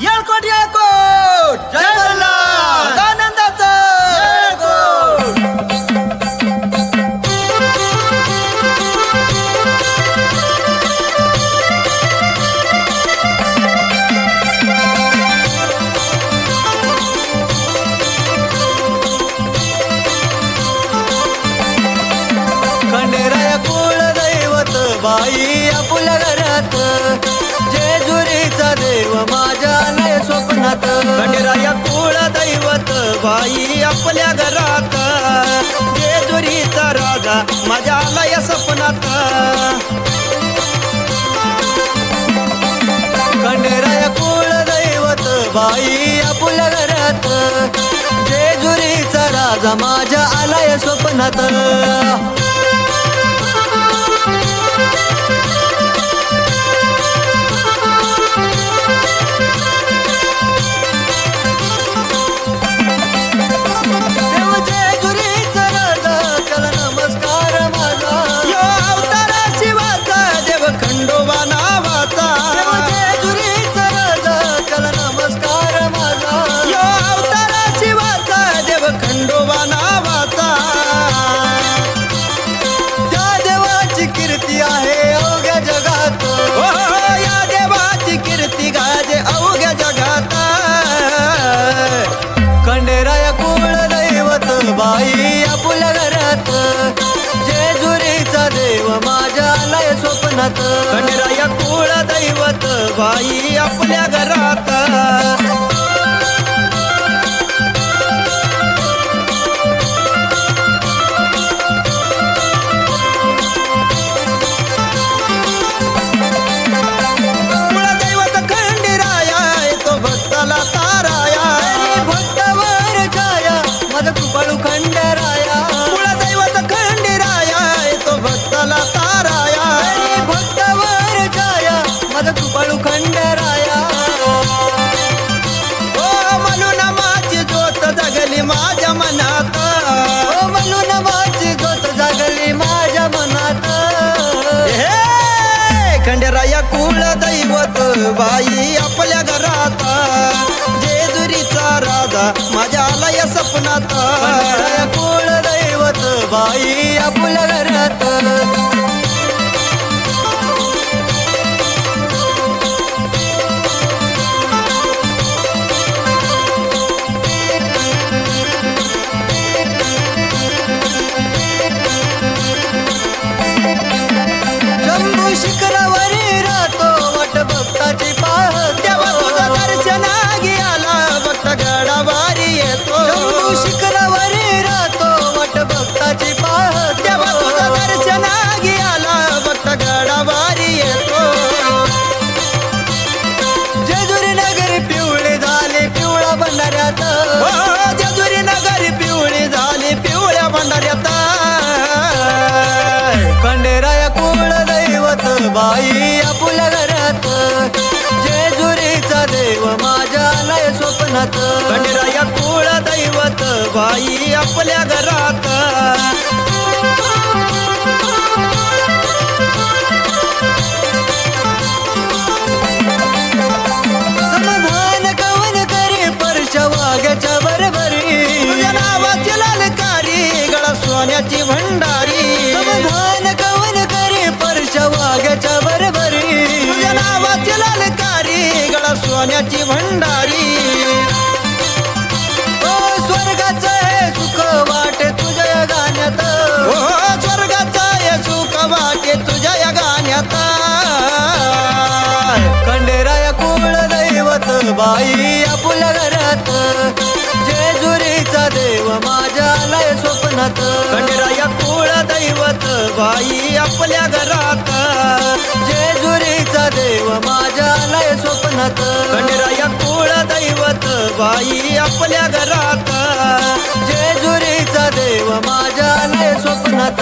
येळकोट येळकोट. जय मल्हार! आनंदाचं खंडेराय कुळ दैवत बाई आपुल्या घरात. जेजुरीचा देव माझ्या लय स्वप्नात. खंडेराय कुळ दैवत बाई आपल्या घरात. जेजुरीचा राजा माझ्या लय स्वप्नात. खंडेराय कुळ दैवत बाई आपल्या घरात. जेजुरीचा राजा माझ्या आलाय स्वप्नात. स्वप्नात खंडेराया कुळ दैवत बाई आपल्या घरात. छाया माझा कृपाळू ओ म्हणून माझी ज्योत जगली माझ्या मनात. ओ म्हणून माझी ज्योत जागली माझ्या मनात. हे खंडेराया कुळ दैवत बाई आपल्या घरात. जेजुरीचा राजा माझ्या आलय सपनात. भंडाऱ्यात हो जेजुरी नगरी पिवळी झाली पिवळ्या भंडाऱ्यात. खंडेराया कुळ दैवत बाई आपुल्या घरात. जेजुरीचा देव माझ्या लय स्वप्नात. खंडेराया कुळ दैवत बाई आपल्या घरात. भंडारी. समाधान कवन करे परश वाघ्याच्या बरोबरी. तुझ्या नावाची लालकारी गळा सोन्याची भंडारी. ओ स्वर्गाचं हे सुख वाटे तुझ्या गाण्यात. हो. स्वर्गाचा ये सुख वाटे तुझ्या या गाण्यात. खंडेराया कुळ दैवत बाई आपुल्या घरात. जेजुरीचा देव माझ्या लय स्वप्नात. घरात बाई आपल्या घरात. जेजुरीचा देव माझ्या लय स्वप्नात. कंडराया कुळ दैवत बाई आपल्या घरात. जेजुरीचा देव माझ्या लय स्वप्नात.